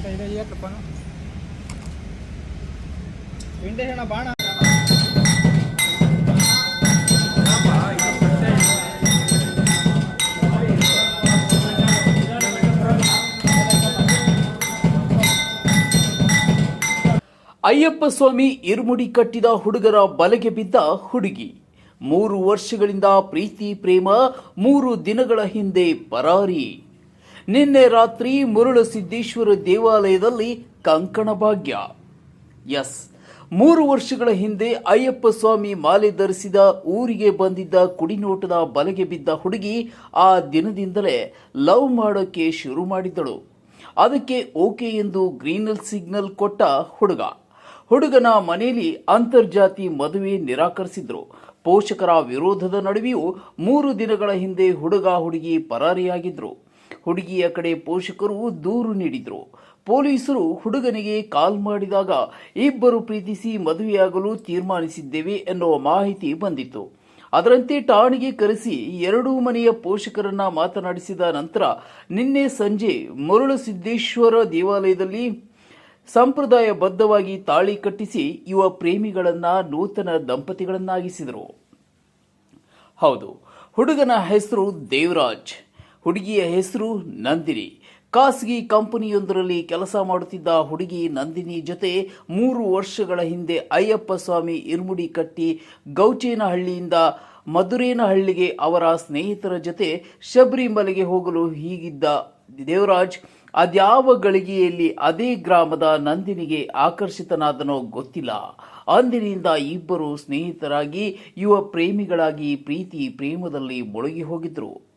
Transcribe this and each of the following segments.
ಅಂತ ಇದೆ ಬಾಣ. ಅಯ್ಯಪ್ಪ ಸ್ವಾಮಿ ಇರುಮುಡಿ ಕಟ್ಟಿದ ಹುಡುಗರ ಬಲೆಗೆ ಬಿದ್ದ ಹುಡುಗಿ. ಮೂರು ವರ್ಷಗಳಿಂದ ಪ್ರೀತಿ, ಪ್ರೇಮ, ಮೂರು ದಿನಗಳ ಹಿಂದೆ ಪರಾರಿ. ನಿನ್ನೆ ರಾತ್ರಿ ಮುರುಳು ಸಿದ್ದೇಶ್ವರ ದೇವಾಲಯದಲ್ಲಿ ಕಂಕಣ ಭಾಗ್ಯ. ಎಸ್. ಮೂರು ವರ್ಷಗಳ ಹಿಂದೆ ಅಯ್ಯಪ್ಪ ಸ್ವಾಮಿ ಮಾಲೆ ಧರಿಸಿದ ಊರಿಗೆ ಬಂದಿದ್ದ ಕುಡಿನೋಟದ ಬಲೆಗೆ ಬಿದ್ದ ಹುಡುಗಿ ಆ ದಿನದಿಂದಲೇ ಲವ್ ಮಾಡೋಕೆ ಶುರು ಮಾಡಿದ್ದಳು. ಅದಕ್ಕೆ ಓಕೆ ಎಂದು ಗ್ರೀನಲ್ ಸಿಗ್ನಲ್ ಕೊಟ್ಟ ಹುಡುಗ. ಹುಡುಗನ ಮನೆಯಲ್ಲಿ ಅಂತರ್ಜಾತಿ ಮದುವೆ ನಿರಾಕರಿಸಿದ್ರು. ಪೋಷಕರ ವಿರೋಧದ ನಡುವೆಯೂ ಮೂರು ದಿನಗಳ ಹಿಂದೆ ಹುಡುಗ ಹುಡುಗಿ ಪರಾರಿಯಾಗಿದ್ರು. ಹುಡುಗಿಯ ಕಡೆ ಪೋಷಕರು ದೂರು ನೀಡಿದರು. ಪೊಲೀಸರು ಹುಡುಗನಿಗೆ ಕಾಲ್ ಮಾಡಿದಾಗ ಇಬ್ಬರು ಪ್ರೀತಿಸಿ ಮದುವೆಯಾಗಲು ತೀರ್ಮಾನಿಸಿದ್ದೇವೆ ಎನ್ನುವ ಮಾಹಿತಿ ಬಂದಿತ್ತು. ಅದರಂತೆ ಠಾಣೆಗೆ ಕರೆಸಿ ಎರಡೂ ಮನೆಯ ಪೋಷಕರನ್ನ ಮಾತನಾಡಿಸಿದ ನಂತರ ನಿನ್ನೆ ಸಂಜೆ ಮರುಳಸಿದ್ದೇಶ್ವರ ದೇವಾಲಯದಲ್ಲಿ ಸಂಪ್ರದಾಯಬದ್ಧವಾಗಿ ತಾಳಿ ಕಟ್ಟಿಸಿ ಯುವ ಪ್ರೇಮಿಗಳನ್ನ ನೂತನ ದಂಪತಿಗಳನ್ನಾಗಿಸಿದರು. ಹೌದು, ಹುಡುಗನ ಹೆಸರು ದೇವರಾಜ್. ಹುಡುಗಿಯ ಹೆಸರು ನಂದಿನಿ. ಖಾಸಗಿ ಕಂಪನಿಯೊಂದರಲ್ಲಿ ಕೆಲಸ ಮಾಡುತ್ತಿದ್ದ ಹುಡುಗಿ ನಂದಿನಿ ಜೊತೆ ಮೂರು ವರ್ಷಗಳ ಹಿಂದೆ ಅಯ್ಯಪ್ಪ ಸ್ವಾಮಿ ಇರುಮುಡಿ ಕಟ್ಟಿ ಗೌಚೇನಹಳ್ಳಿಯಿಂದ ಮಧುರೇನಹಳ್ಳಿಗೆ ಅವರ ಸ್ನೇಹಿತರ ಜೊತೆ ಶಬರಿಮಲೆಗೆ ಹೋಗಲು ಹೀಗಿದ್ದ ದೇವರಾಜ್, ಅದ್ಯಾವ ಗಳಿಗೆಯಲ್ಲಿ ಅದೇ ಗ್ರಾಮದ ನಂದಿನಿಗೆ ಆಕರ್ಷಿತನಾದನೋ ಗೊತ್ತಿಲ್ಲ. ಅಂದಿನಿಂದ ಇಬ್ಬರು ಸ್ನೇಹಿತರಾಗಿ ಯುವ ಪ್ರೇಮಿಗಳಾಗಿ ಪ್ರೀತಿ ಪ್ರೇಮದಲ್ಲಿ ಮುಳುಗಿ ಹೋಗಿದ್ರು.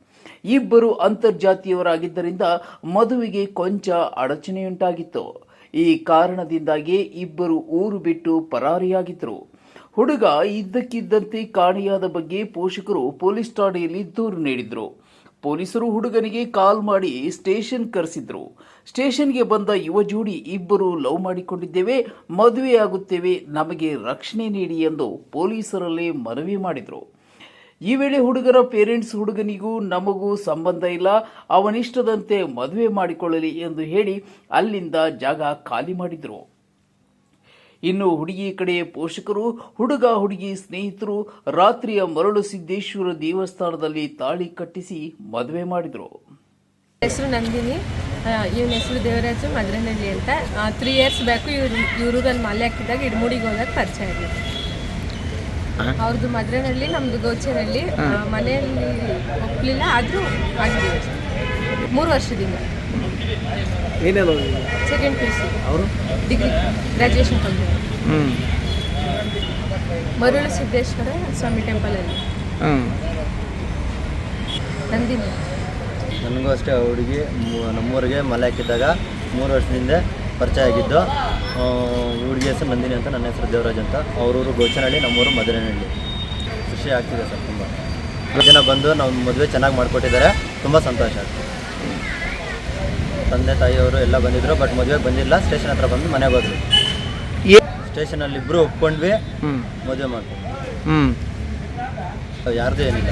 ಇಬ್ಬರು ಅಂತರ್ಜಾತಿಯವರಾಗಿದ್ದರಿಂದ ಮದುವೆಗೆ ಕೊಂಚ ಅಡಚಣೆಯುಂಟಾಗಿತ್ತು. ಈ ಕಾರಣದಿಂದಾಗಿ ಇಬ್ಬರು ಊರು ಬಿಟ್ಟು ಪರಾರಿಯಾಗಿದ್ದರು. ಹುಡುಗ ಇದ್ದಕ್ಕಿದ್ದಂತೆ ಕಾಣೆಯಾದ ಬಗ್ಗೆ ಪೋಷಕರು ಪೊಲೀಸ್ ಠಾಣೆಯಲ್ಲಿ ದೂರು ನೀಡಿದ್ರು. ಪೊಲೀಸರು ಹುಡುಗನಿಗೆ ಕಾಲ್ ಮಾಡಿ ಸ್ಟೇಷನ್ ಕರೆಸಿದ್ರು. ಸ್ಟೇಷನ್ಗೆ ಬಂದ ಯುವ ಜೋಡಿ ಇಬ್ಬರು ಲವ್ ಮಾಡಿಕೊಂಡಿದ್ದೇವೆ, ಮದುವೆಯಾಗುತ್ತೇವೆ, ನಮಗೆ ರಕ್ಷಣೆ ನೀಡಿ ಎಂದು ಪೊಲೀಸರಲ್ಲಿ ಮನವಿ ಮಾಡಿದ್ರು. ಈ ವೇಳೆ ಹುಡುಗರ ಪೇರೆಂಟ್ಸ್ ಹುಡುಗನಿಗೂ ನಮಗೂ ಸಂಬಂಧ ಇಲ್ಲ. ಅವನಿಷ್ಟದಂತೆ ಮದುವೆ ಮಾಡಿಕೊಳ್ಳಲಿ ಎಂದು ಹೇಳಿ ಅಲ್ಲಿಂದ ಜಾಗ ಖಾಲಿ ಮಾಡಿದರು. ಇನ್ನು ಹುಡುಗಿ ಕಡೆಯ ಪೋಷಕರು, ಹುಡುಗ ಹುಡುಗಿ ಸ್ನೇಹಿತರು ರಾತ್ರಿಯ ಮರಳು ಸಿದ್ದೇಶ್ವರ ದೇವಸ್ಥಾನದಲ್ಲಿ ತಾಳಿ ಕಟ್ಟಿಸಿ ಮದುವೆ ಮಾಡಿದರು. ಹೆಸರು ನಂದಿನಿ. ಇವನ ಹೆಸರು ದೇವರಾಜು ಮದ್ರನಹಳ್ಳಿ ಅಂತ. ತ್ರೀ ಇಯರ್ಸ್ ಬ್ಯಾಕು ಇವ್ರು ಇವ್ರದಲ್ಲಿ ಮಾಲೆ ಹಾಕಿದಾಗ ಇಡ್ಮೂಡಿಗೆ ಹೋದಾಗ ಪರಿಚಯ ಆಗಿತ್ತು ಅವ್ರದ್ದು ಮದ್ರೆನಲ್ಲಿ ನಮ್ದು ಗೋಚರಲ್ಲಿ ಮನೆಯಲ್ಲಿ ಒಪ್ಪಲಿಲ್ಲ ಆದರೂ ಆಗಿದ್ದೀವಿ ಮೂರು ವರ್ಷದಿಂದ. ಏನೇನು ಸೆಕೆಂಡ್ ಪಿ ಯು ಸಿ ಅವರು? ಡಿಗ್ರಿ ಗ್ರ್ಯಾಜುಯೇಷನ್ ಕಂಪ್ಲೀಟ್ ಹ್ಞೂ ಮರುಳು ಸಿದ್ದೇಶ್ವರ ಸ್ವಾಮಿ ಟೆಂಪಲಲ್ಲಿ ಹ್ಞೂ ನಂದಿನಿ. ನನಗೂ ಅಷ್ಟೇ ಆ ಹುಡುಗಿ ಮೂ- ನಮ್ಮೂರಿಗೆ ಮಲೆ ಹಾಕಿದ್ದಾಗ ಮೂರು ವರ್ಷದಿಂದ ಪರಿಚಯ ಆಗಿದ್ದು ಆ, ಈ ಎಸ್ ನಂದಿನಿ ಅಂತ ನನ್ನ ಹೆಸರು ದೇವರಾಜ್ ಅಂತ. ಅವರೂರು ಗೋಚನಹಳ್ಳಿ ನಮ್ಮೂರು ಮಧುರನಹಳ್ಳಿ ಖುಷಿ ಆಗ್ತಿದೆ ಸರ್ ತುಂಬ. ಜನ ಬಂದು ನಾವು ಮದುವೆ ಚೆನ್ನಾಗಿ ಮಾಡಿಕೊಟ್ಟಿದ್ದಾರೆ. ತುಂಬ ಸಂತೋಷ ಆಗ್ತದೆ. ತಂದೆ ತಾಯಿಯವರು ಎಲ್ಲ ಬಂದಿದ್ರು ಬಟ್ ಮದುವೆಗೆ ಬಂದಿಲ್ಲ. ಸ್ಟೇಷನ್ ಹತ್ರ ಬಂದು ಮನೆಗೆ ಹೋದ್ರು. ಸ್ಟೇಷನಲ್ಲಿ ಇಬ್ಬರು ಒಪ್ಕೊಂಡ್ವಿ ಮದುವೆ ಮಾಡ್ಕೊಂಡ್ವಿ. ಹ್ಞೂ ಯಾರ್ದು ಏನಿಲ್ಲ.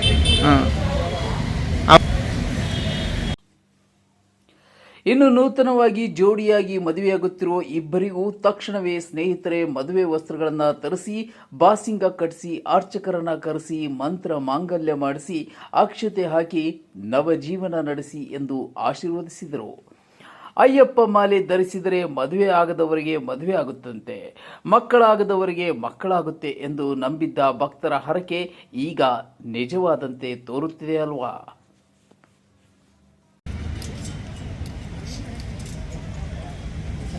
ಇನ್ನು ನೂತನವಾಗಿ ಜೋಡಿಯಾಗಿ ಮದುವೆಯಾಗುತ್ತಿರುವ ಇಬ್ಬರಿಗೂ ತಕ್ಷಣವೇ ಸ್ನೇಹಿತರೆ, ಮದುವೆ ವಸ್ತ್ರಗಳನ್ನು ತರಿಸಿ, ಬಾಸಿಂಗ ಕಟ್ಟಿಸಿ ಅರ್ಚಕರನ್ನ ಕರೆಸಿ, ಮಂತ್ರ ಮಾಂಗಲ್ಯ ಮಾಡಿಸಿ, ಅಕ್ಷತೆ ಹಾಕಿ ನವಜೀವನ ನಡೆಸಿ ಎಂದು ಆಶೀರ್ವದಿಸಿದರು. ಅಯ್ಯಪ್ಪ ಮಾಲೆ ಧರಿಸಿದರೆ ಮದುವೆ ಆಗದವರಿಗೆ ಮದುವೆ ಆಗುತ್ತಂತೆ, ಮಕ್ಕಳಾಗದವರಿಗೆ ಮಕ್ಕಳಾಗುತ್ತೆ ಎಂದು ನಂಬಿದ್ದ ಭಕ್ತರ ಹರಕೆ ಈಗ ನಿಜವಾದಂತೆ ತೋರುತ್ತಿದೆ ಅಲ್ವಾ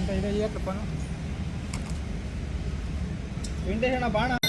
ಅಂತ ಇದೆ ಏಕಪ್ಪನು ಹೇಳ ಬಾಣ.